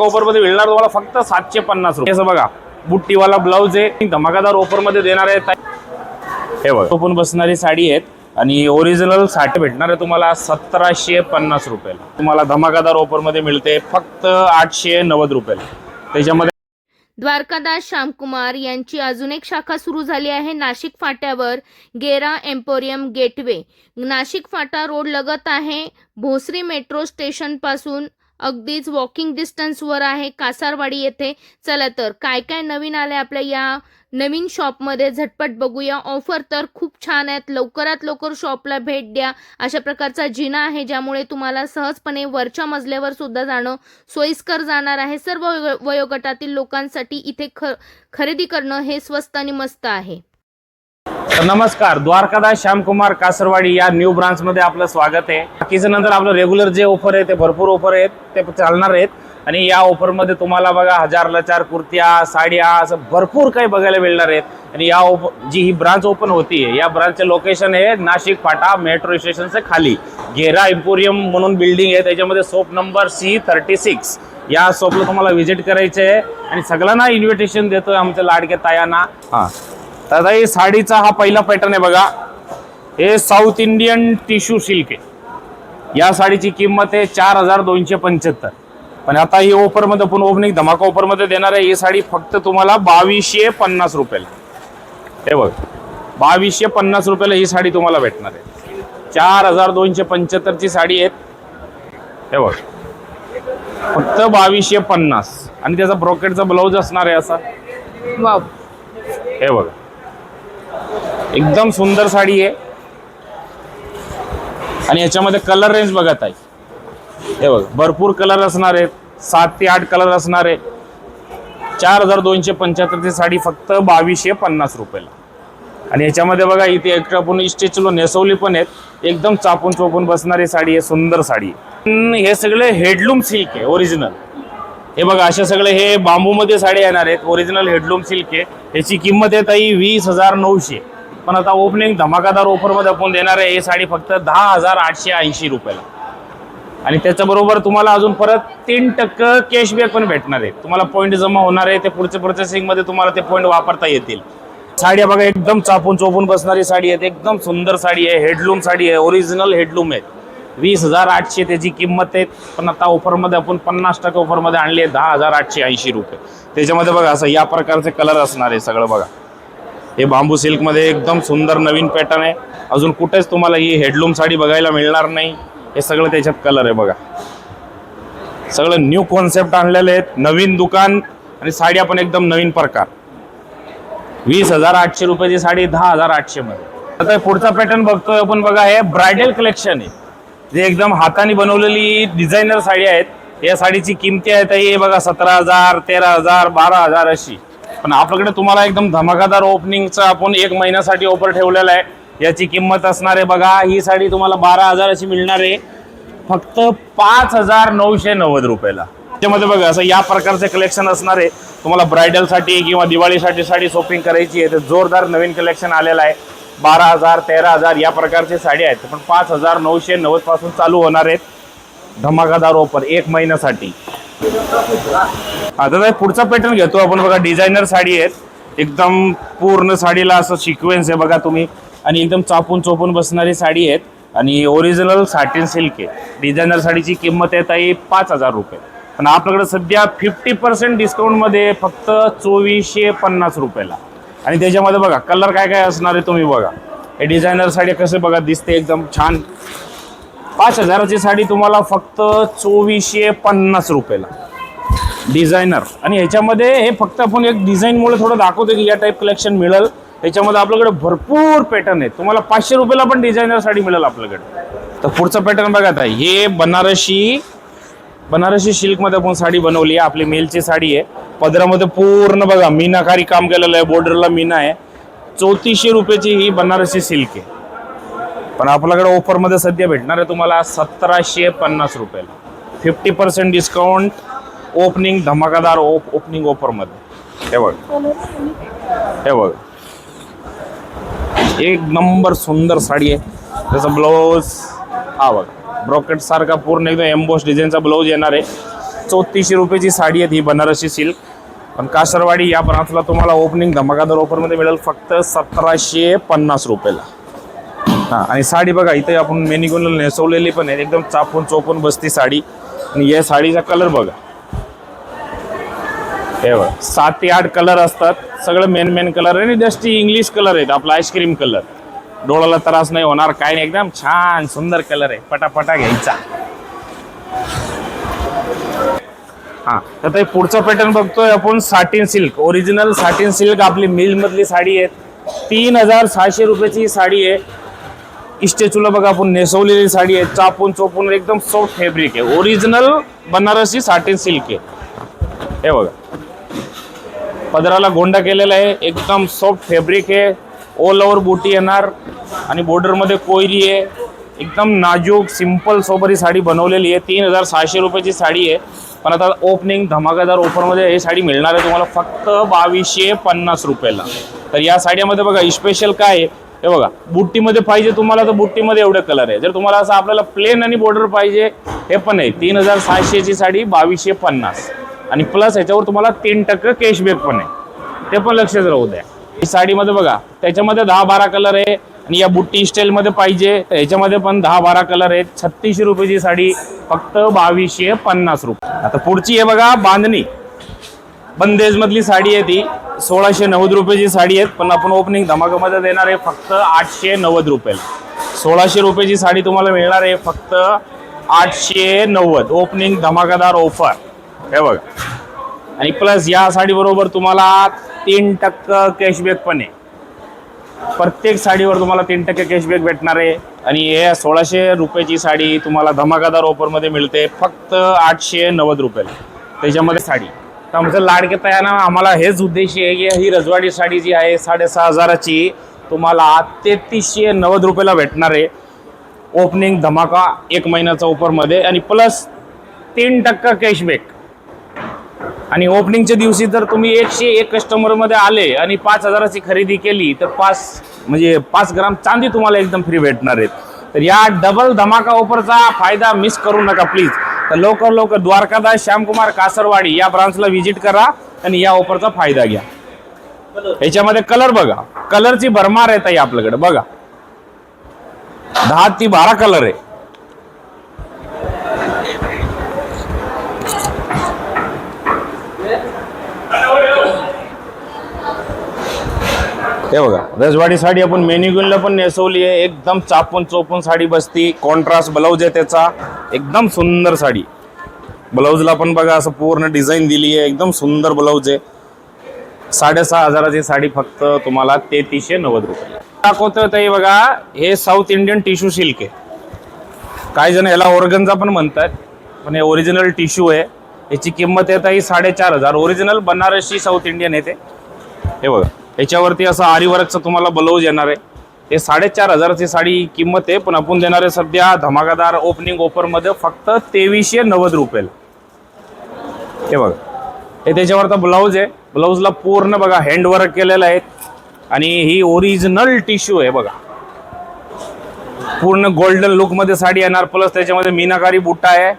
ऑफरमध्ये मिळणार तुम्हाला फक्त सातशे पन्नास रुपये. असं बघा बुट्टीवाला ब्लाऊज आहे. धमाकादार ओपरमध्ये देणार आहे हे बघा ओपन बसणारी साडी आहेत. आणि ओरिजिनल साठ भेटणार आहे तुम्हाला सतराशे पन्नास रुपयाला. तुम्हाला धमाकादार ओपरमध्ये मिळते फक्त आठशे नव्वद रुपयाला. त्याच्यामध्ये द्वारकादास श्यामकुमार यांची अजून एक शाखा सुरू झाली आहे Nashik फाट्यावर Gera emporium gateway. Nashik Phata road लगत आहे भोसरी मेट्रो स्टेशनपासून अगदीच वॉकिंग डिस्टन्सवर आहे. कासारवाडी येथे. चला तर काय काय नवीन आलं आहे आपल्या या नवीन शॉपमध्ये झटपट बघूया. ऑफर तर खूप छान आहेत. लवकरात लवकर शॉपला भेट द्या. अशा प्रकारचा जिना आहे ज्यामुळे तुम्हाला सहजपणे वरच्या मजल्यावर सुद्धा जाणं सोयीस्कर जाणार आहे. सर्व वयो- वयोगटातील लोकांसाठी इथे ख खरेदी करणं हे स्वस्त आणि मस्त आहे. तर नमस्कार द्वारकादास श्यामकुमार कासरवाडी या न्यू ब्रांच मध्ये आपलं स्वागत आहे. बाकीच्या नंतर आपलं रेग्युलर जे ऑफर आहे ते भरपूर ऑफर आहेत ते चालणार आहेत. आणि या ऑफरमध्ये तुम्हाला बघा हजारला चार कुर्त्या साड्या असं भरपूर काही बघायला मिळणार आहेत. आणि या ओप जी ही ब्रांच ओपन होती आहे या ब्रांचचे लोकेशन आहे नाशिक फाटा मेट्रो स्टेशनच्या खाली. गेरा इम्पोरियम म्हणून बिल्डिंग आहे त्याच्यामध्ये shop number C thirty six या सोपला तुम्हाला व्हिजिट करायचे आहे आणि सगळ्यांना इन्व्हिटेशन देतोय आमच्या लाडक्या तायांना. हां. तर आता हे साडीचा हा पहिला पॅटर्न आहे बघा. हे साऊथ इंडियन टिश्यू सिल्क आहे. या साडीची किंमत आहे चार हजार दोनशे पंच्याहत्तर. पण आता ही ऑफरमध्ये पण ओपनिंग धमाका ऑफरमध्ये देणार आहे. ही साडी फक्त तुम्हाला बावीसशे पन्नास रुपयाला. हे बघ बावीसशे पन्नास रुपयाला ही साडी तुम्हाला भेटणार आहे. चार हजार दोनशे पंच्याहत्तरची साडी आहे हे बघ फक्त बावीसशे पन्नास. आणि त्याचा ब्रॉकेटचा ब्लाऊज असणार आहे असा. हे बघा एकदम सुंदर साडी आहे. आणि याच्यामध्ये कलर रेंज बघत आहे हे बघ भरपूर कलर असणार आहेत. सात ते आठ कलर असणार आहे चार हजार दोनशे पंच्याहत्तरची साडी फक्त बावीसशे पन्नास रुपयाला. आणि याच्यामध्ये बघा इथे एक आपण स्टेचूला नेसवली पण आहेत. एकदम चापून चोपून बसणारी साडी आहे सुंदर साडी. आहे. हे सगळे हेडलूम सिल्क आहे ओरिजिनल हे बघा असे सगळे हे बांबूमध्ये साडी येणार आहेत ओरिजिनल हेडलूम सिल्क आहे. ह्याची किंमत आहे ताई वीस हजार नऊशे. पण आता ओपनिंग धमाकादार ऑफरमध्ये आपण देणार आहे. ही साडी फक्त दहा हजार आठशे ऐंशी रुपयाला. आणि त्याच्याबरोबर तुम्हाला अजून परत तीन टक्के कॅशबॅक पण भेटणार आहे. तुम्हाला पॉईंट जमा होणार आहे. ते पुढच्या प्रोसेसिंगमध्ये तुम्हाला ते पॉईंट वापरता येतील. साडी बघा एकदम चापून चोपून बसणारी साडी आहे एकदम सुंदर साडी आहे. हेडलूम साडी आहे. ओरिजिनल हेडलूम आहे वीस हजार आठशे त्याची किंमत आहे. पण आता ऑफरमध्ये आपण पन्नास टक्के ऑफरमध्ये आणली आहे. दहा हजार आठशे ऐंशी रुपये. त्याच्यामध्ये बघा असं या प्रकारचे कलर असणार आहे सगळं बघा. हे बांबू सिल्कमध्ये एकदम सुंदर नवीन पॅटर्न आहे. अजून कुठेच तुम्हाला ही हेडलूम साडी बघायला मिळणार नाही. हे सगळं त्याच्यात कलर आहे बघा. सगळं न्यू कॉन्सेप्ट आणलेले आहेत. नवीन दुकान आणि साड्या पण एकदम नवीन प्रकार. वीस हजार आठशे रुपयाची साडी दहा हजार आठशे मध्ये. आता हे पुढचा पॅटर्न बघतोय आपण बघा हे ब्रायडल कलेक्शन आहे. जे एकदम हाताने बनवलेली डिझायनर साडी आहेत. या साडीची किमती आहे हे बघा सतरा हजार तेरा हजार बारा हजार अशी. पण आपल्याकडे तुम्हाला एकदम धमाकादार ओपनिंगचं आपण एक महिन्यासाठी ऑफर ठेवलेला आहे. याची किंमत असणार आहे बघा. ही साडी तुम्हाला बारा हजाराची मिळणार आहे. फक्त पाच हजार नऊशे नव्वद रुपयाला. त्याच्यामध्ये बघा असं या प्रकारचे कलेक्शन असणार आहे. तुम्हाला ब्रायडलसाठी किंवा दिवाळीसाठी साडी शॉपिंग करायची आहे. तर जोरदार नवीन कलेक्शन आलेलं आहे. बारा हजार तेरा हजार या प्रकारचे साडी आहेत. पण पाच हजार नऊशे नव्वदपासून चालू होणार आहेत. धमाकादार ऑफर एक महिन्यासाठी. आता काय पुढचा पॅटर्न घेतो. आपण बघा डिझायनर साडी आहेत. एकदम पूर्ण साडीला असं सिक्वेन्स आहे बघा तुम्ही. आणि एकदम चापून चोपून बसणारी साडी आहेत. आणि ओरिजिनल साटीन सिल्क आहे. डिझायनर साडीची किंमत आहे ताई पाच हजार रुपये. पण आपल्याकडे सध्या फिफ्टी पर्सेंट डिस्काउंटमध्ये फक्त चोवीसशे पन्नास रुपयाला. आणि त्याच्यामध्ये बघा कलर काय काय असणार आहे तुम्ही बघा. हे डिझायनर साडी कसं बघा दिसते एकदम छान. पाच हजाराची साडी तुम्हाला फक्त चोवीसशे पन्नास रुपयाला. डिझायनर. आणि ह्याच्यामध्ये हे फक्त आपण एक डिझाईनमुळे थोडं दाखवतो की या टाईप कलेक्शन मिळेल. त्याच्यामध्ये आपल्याकडे भरपूर पॅटर्न आहेत. तुम्हाला पाचशे रुपयाला पण डिझायनर साडी मिळेल आपल्याकडे. तर पुढचं पॅटर्न बघा आता हे बनारसी बनारसी सिल्कमध्ये आपण साडी बनवली आहे. आपली मेलची साडी आहे. पदरामध्ये पूर्ण बघा मीनाकारी काम केलेलं आहे. बॉर्डरला मीना आहे. चौतीसशे रुपयाची ही बनारसी सिल्क आहे. पण आपल्याकडे ऑफरमध्ये सध्या भेटणार आहे तुम्हाला सतराशे पन्नास रुपयाला फिफ्टी पर्सेंट डिस्काउंट ओपनिंग धमाकादार ओप ओपनिंग ऑफरमध्ये हे बघ. हे बघ. एक नंबर सुंदर साडी आहे. त्याचा ब्लाऊज हा बघ. ब्रॉकेट सारखा पूर्ण एकदम एम्बोस डिझाईनचा ब्लाऊज येणार आहे. चौतीसशे रुपयाची साडी आहे ही बनारसी सिल्क पण कासरवाडी या ब्रांचला तुम्हाला ओपनिंग धमाकादार ऑफरमध्ये मिळेल फक्त सतराशे पन्नास रुपयाला. हां आणि साडी बघा इथे आपण मेनिगोनला नेसवलेली पण आहे. एकदम चापून चोपून बसती साडी. आणि या साडीचा कलर बघा. हे बघा सात ते आठ कलर असतात. सगळं मेन मेन कलर आहे. आणि जस्ट इंग्लिश कलर आहेत. आपला आईस्क्रीम कलर डोळ्याला त्रास नाही होणार. काय नाही एकदम छान सुंदर कलर आहे. पटापटा घ्यायचा. हा तर ते पुढचं पॅटर्न बघतोय आपण. Satin silk original satin silk आपली मिल मधली साडी आहे. तीन हजार सहाशे रुपयाची ही साडी आहे. इस्टेचूला बघा आपण नेसवलेली साडी आहे चापून चोपून एकदम सॉफ्ट फॅब्रिक आहे. ओरिजिनल बनारसी साटिन सिल्क आहे. हे बघा. पदराला गोंडा केलेला आहे एकदम सॉफ्ट फॅब्रिक आहे. ऑल ओव्हर बुटी येणार आणि बॉर्डरमध्ये कोयरी आहे. एकदम नाजूक सिंपल ही साडी बनवलेली आहे. तीन हजार सहाशे रुपयाची साडी आहे. पण आता ओपनिंग धमाकेदार ऑफरमध्ये ही साडी मिळणार आहे तुम्हाला फक्त बावीसशे पन्नास रुपयाला. तर या साड्यामध्ये बघा स्पेशल काय आहे? हे बघा बुट्टीमध्ये पाहिजे तुम्हाला तर बुट्टीमध्ये एवढे कलर आहे. जर तुम्हाला असं आपल्याला प्लेन आणि बॉर्डर पाहिजे हे पण आहे. तीन हजार सहाशेची साडी बावीसशे पन्नास. आणि प्लस ह्याच्यावर तुम्हाला तीन टक्के कॅशबॅक पण आहे. ते पण लक्षात राहू द्या. ही साडीमध्ये बघा त्याच्यामध्ये दहा बारा कलर आहे आणि या बुट्टी स्टाईलमध्ये पाहिजे तर ह्याच्यामध्ये पण दहा बारा कलर आहेत. छत्तीसशे रुपयाची साडी फक्त बावीसशे पन्नास रुपये. आता पुढची आहे बघा बांधणी. बंदेज मधली साडी आहे ती. सोळाशे नव्वद रुपयाची साडी आहे. पण आपण ओपनिंग धमाकामध्ये देणार आहे फक्त आठशे नव्वद रुपयाला. सोळाशे रुपयाची साडी तुम्हाला मिळणार आहे फक्त आठशे नव्वद. ओपनिंग धमाकादार ऑफर हे बघा. आणि प्लस या साडीबरोबर तुम्हाला तीन टक्के कॅशबॅक पण आहे. प्रत्येक साडीवर तुम्हाला तीन टक्के कॅशबॅक भेटणार आहे. आणि हे सोळाशे रुपयाची साडी तुम्हाला धमाकादार ऑफरमध्ये मिळते. फक्त आठशे नव्वद रुपयाला. त्याच्यामध्ये साडी. तर आमचं लाडके तयाना आम्हाला हेच उद्देश आहे की ही रजवाडी साडी जी आहे साडेसहा हजाराची तुम्हाला तेहतीसशे नव्वद रुपयाला भेटणार आहे. ओपनिंग धमाका एक महिन्याचा ऑफरमध्ये आणि प्लस तीन टक्का कॅशबॅक आणि ओपनिंगच्या दिवशी जर तुम्ही एकशे एक कस्टमरमध्ये आले आणि पाच हजाराची खरेदी केली तर पाच म्हणजे पाच ग्राम चांदी तुम्हाला एकदम फ्री भेटणार आहेत तर या डबल धमाका ऑफरचा फायदा मिस करू नका प्लीज तर लवकर लवकर द्वारकादास श्यामकुमार कासरवाडी या ब्रांचला व्हिजिट करा आणि या ऑफरचा फायदा घ्या. याच्यामध्ये कलर बघा. कलरची भरमार आहे आपल्याकडे. बघा. दहा ती बारा कलर आहे. हे बघा. रजवाडी साडी आपण मेन्युगुलला पण नेसवली आहे. एकदम चापून चोपून साडी बसती. कॉन्ट्रास्ट ब्लाऊज आहे त्याचा. एकदम सुंदर साडी. ब्लाऊजला पण बघा असं पूर्ण डिझाईन दिली आहे. एकदम सुंदर ब्लाऊज आहे. साडेसहा हजाराची साडी फक्त तुम्हाला तेहतीसशे नव्वद रुपये. दाखवतं ताई बघा हे साऊथ इंडियन टिश्यू सिल्क आहे. काही जण याला ओरगनचा पण म्हणतात पण हे ओरिजिनल टिश्यू आहे. याची किंमत येत आहे साडेचार हजार. ओरिजिनल बनारसी साऊथ इंडियन येते हे बघा. याच्यावरती असं आरीवर्कचं तुम्हाला ब्लाऊज येणार आहे. हे साडेचार हजाराची साडी किंमत आहे पण आपण देणार आहे सध्या धमाकादार ओपनिंग ऑफरमध्ये फक्त तेवीसशे नव्वद रुपये. हे बघा. हे त्याच्यावरचा ब्लाऊज आहे. ब्लाऊजला पूर्ण बघा हँडवर्क केलेलं आहे. आणि ही ओरिजिनल टिश्यू आहे बघा. पूर्ण गोल्डन लुकमध्ये साडी येणार प्लस त्याच्यामध्ये मीनाकारी बुट्टा आहे.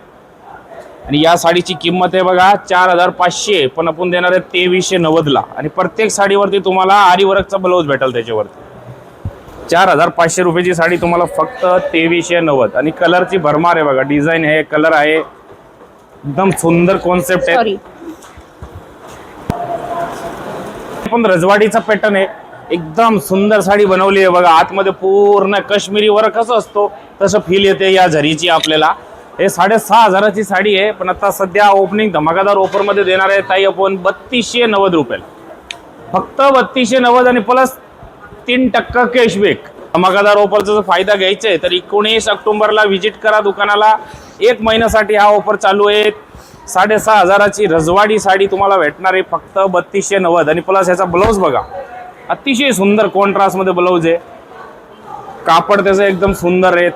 आणि या साडीची किंमत आहे बघा चार हजार पाचशे पण आपण देणार आहे तेवीसशे नव्वदला. आणि प्रत्येक साडीवरती तुम्हाला आरीवर्कचा ब्लाऊज भेटेल त्याच्यावरती. चार हजार पाचशे रुपयाची साडी तुम्हाला फक्त तेवीसशे नव्वद. आणि कलरची भरमार आहे बघा डिझाईन आहे कलर आहे. एकदम सुंदर कॉन्सेप्ट आहे. पण रजवाडीचा पॅटर्न आहे. एकदम सुंदर साडी बनवली आहे बघा. आतमध्ये पूर्ण काश्मीरी वर्क कसं असतो. तसं फील येते या झरीची आपल्याला. हे साडेसहा हजाराची साडी आहे पण आता सध्या ओपनिंग धमाकादार ऑफरमध्ये देणार आहे ताई आपण बत्तीसशे नव्वद रुपयाला फक्त बत्तीसशे नव्वद आणि प्लस तीन टक्का कॅशबॅक धमाकादार ऑफरचा जर फायदा घ्यायचा आहे तर एकोणीस ऑक्टोबरला व्हिजिट करा दुकानाला. एक महिन्यासाठी हा ऑफर चालू आहे. साडेसहा हजाराची रजवाडी साडी तुम्हाला भेटणार आहे फक्त बत्तीसशे नव्वद. आणि प्लस याचा ब्लाऊज बघा. अतिशय सुंदर कॉन्ट्रास्टमध्ये ब्लाऊज आहे. कापड त्याचं एकदम सुंदर आहे.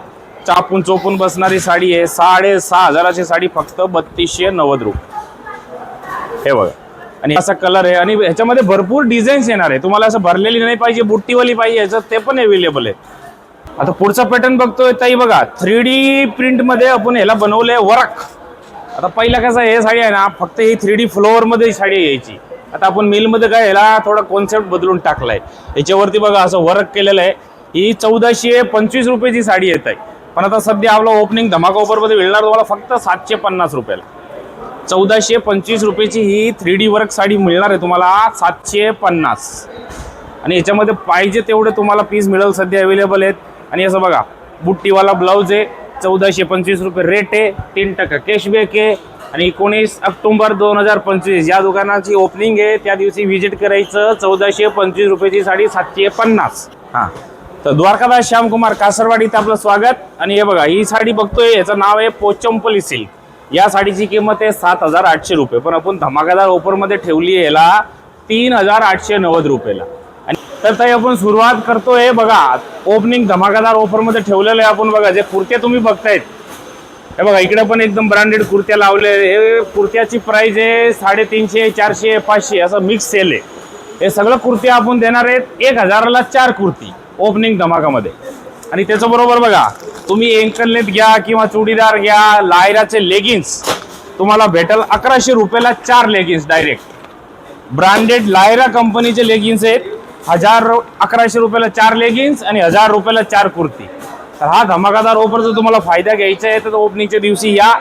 चापून चोपून बसणारी साडी आहे. साडेसहा हजाराची साडी फक्त बत्तीसशे नव्वद रुपये. हे बघा. आणि असा कलर आहे. आणि ह्याच्यामध्ये भरपूर डिझाईन्स येणार आहे. तुम्हाला असं भरलेली नाही पाहिजे बुट्टीवाली पाहिजे ह्याचं ते पण अवेलेबल आहे. आता पुढचा पॅटर्न बघतोय. ताई बघा थ्री डी प्रिंटमध्ये आपण ह्याला बनवलंय वरक. आता पहिला कसं हे साडी आहे ना फक्त ही थ्री डी फ्लोअरमध्ये साडी यायची. आता आपण मिलमध्ये काय ह्याला थोडा कॉन्सेप्ट बदलून टाकलाय. याच्यावरती बघा असं वरक केलेलं आहे. ही चौदाशे पंचवीस रुपयाची साडी येत आहे पण आता सध्या आपलं ओपनिंग धमाका ऑफरमध्ये मिळणार तुम्हाला फक्त सातशे पन्नास रुपयाला. चौदाशे पंचवीस रुपयाची ही थ्री डी वर्क साडी मिळणार आहे तुम्हाला सातशे पन्नास. आणि याच्यामध्ये पाहिजे तेवढे तुम्हाला पीस मिळेल सध्या अवेलेबल आहेत. आणि असं बघा बुट्टीवाला ब्लाऊज आहे चौदाशे पंचवीस रुपये रेट आहे तीन टक्का कॅशबॅक आहे. आणि एकोणीस ऑक्टोंबर दोन हजार पंचवीस या दुकानाची ओपनिंग आहे त्या दिवशी व्हिजिट करायचं चौदाशे पंचवीस रुपयाची साडी सातशे पन्नास. हां. तर द्वारकादास श्यामकुमार कासरवाडीत आपलं स्वागत. आणि हे बघा ही साडी बघतोय याचं नाव आहे पोचंपली सिल्क. या साडीची किंमत आहे सात हजार आठशे रुपये. पण आपण धमाकादार ऑफरमध्ये ठेवली आहे याला तीन हजार आठशे नव्वद रुपयेला. आणि तर ताई आपण सुरुवात करतोय. बघा ओपनिंग धमाकादार ऑफरमध्ये ठेवलेलं आहे आपण बघा जे कुर्त्या तुम्ही बघतायत. हे बघा इकडे पण एकदम ब्रँडेड कुर्त्या लावले हे कुर्त्याची प्राइस आहे साडेतीनशे चारशे पाचशे असं मिक्स सेल आहे. हे सगळं कुर्त्या आपण देणार आहेत. एक हजाराला चार कुर्ती. ओपनिंग धमाकामध्ये. आणि त्याच्याबरोबर बघा तुम्ही एंकलनेट घ्या किंवा चुडीदार घ्या लायराचे लेगिन्स तुम्हाला भेटेल अकराशे रुपयाला चार लेगिन्स डायरेक्ट ब्रँडेड लायरा कंपनीचे लेगिन्स आहेत हजार अकराशे रुपयाला चार लेगिन्स आणि हजार रुपयाला चार कुर्ती. तर हा धमाकादार ऑफर जर तुम्हाला फायदा घ्यायचा आहे तर ओपनिंगच्या दिवशी या.